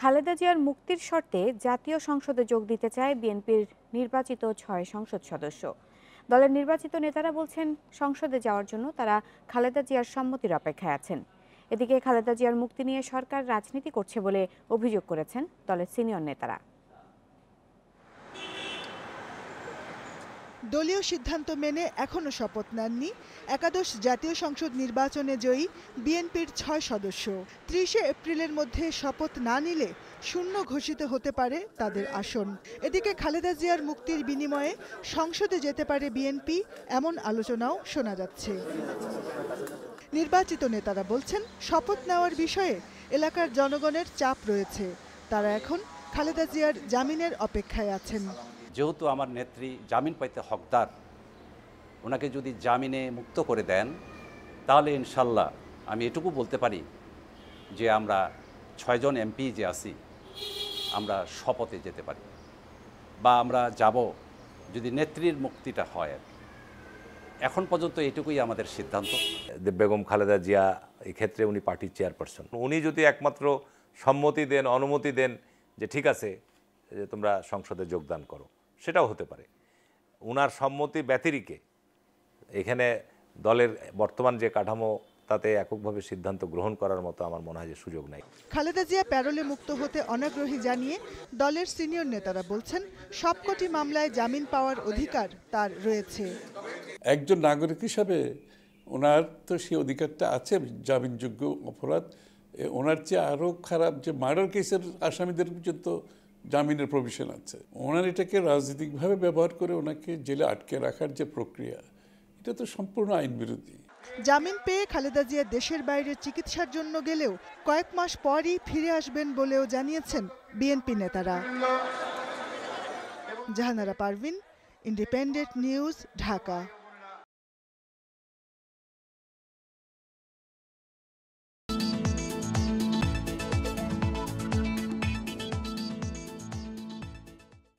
খালেদা জিয়ার মুক্তির শর্তে জাতীয় সংসদে যোগ দিতে চায় বিএনপির নির্বাচিত ছয় সংসদ সদস্য। দলের নির্বাচিত নেতারা বলছেন, সংসদে যাওয়ার জন্য তারা খালেদা জিয়ার সম্মতির অপেক্ষায় আছেন। এদিকে খালেদা জিয়ার মুক্তি নিয়ে সরকার রাজনীতি করছে বলে অভিযোগ করেছেন দলের সিনিয়র নেতারা। দলীয় সিদ্ধান্ত মেনে এখনও শপথ নেননি। একাদশ জাতীয় সংসদ নির্বাচনে জয়ী বিএনপির ছয় সদস্য। ত্রিশে এপ্রিলের মধ্যে শপথ না নিলে শূন্য ঘোষিত হতে পারে তাদের আসন। এদিকে খালেদা জিয়ার মুক্তির বিনিময়ে সংসদে যেতে পারে বিএনপি, এমন আলোচনাও শোনা যাচ্ছে। নির্বাচিত নেতারা বলছেন, শপথ নেওয়ার বিষয়ে এলাকার জনগণের চাপ রয়েছে। তারা এখন খালেদা জিয়ার জামিনের অপেক্ষায় আছেন। যেহেতু আমার নেত্রী জামিন পাইতে হকদার ওনাকে যদি জামিনে মুক্ত করে দেন তাহলে ইনশাল্লাহ আমি এটুকু বলতে পারি যে আমরা ছয়জন এমপি যে আছি আমরা শপথে যেতে পারি। বা আমরা যাব যদি নেত্রীর মুক্তিটা হয় আর এখন পর্যন্ত এটুকুই আমাদের সিদ্ধান্ত। বেগম খালেদা জিয়া এই ক্ষেত্রে উনি পার্টির চেয়ারপারসন। উনি যদি একমাত্র সম্মতি দেন অনুমতি দেন যে ঠিক আছে যে তোমরা সংসদে যোগদান করো। সেটাও হতে পারে। উনার সম্মতি ব্যতিরিকে এখানে দলের বর্তমান যে কাঠামো তাতে এককভাবে সিদ্ধান্ত গ্রহণ করার মতো আমার মনে হয় যে সুযোগ নাই। খালেদা জিয়া প্যারোলে মুক্ত হতে অনাগ্রহী জানিয়ে দলের সিনিয়র নেতারা বলছেন সবকটি মামলায় জামিন পাওয়ার অধিকার তার রয়েছে। একজন নাগরিক হিসাবে ওনার তো সেই অধিকারটা আছে জামিনযোগ্য অপরাধ। ওনার চেয়ে আরও খারাপ যে মার্ডার কেসের আসামিদের পর্যন্ত জামিনের প্রভিশন আছে। ওনার এটাকে রাজনৈতিকভাবে ব্যবহার করে ওনাকে জেলে আটকে রাখার যে প্রক্রিয়া, এটা তো সম্পূর্ণ আইন বিরোধী। জামিন পেয়ে খালেদা জিয়া দেশের বাইরে চিকিৎসার জন্য গেলেও কয়েক মাস পরই ফিরে আসবেন বলেও জানিয়েছেন বিএনপি নেতারা। Jahanara Parvin, Independent News, Dhaka.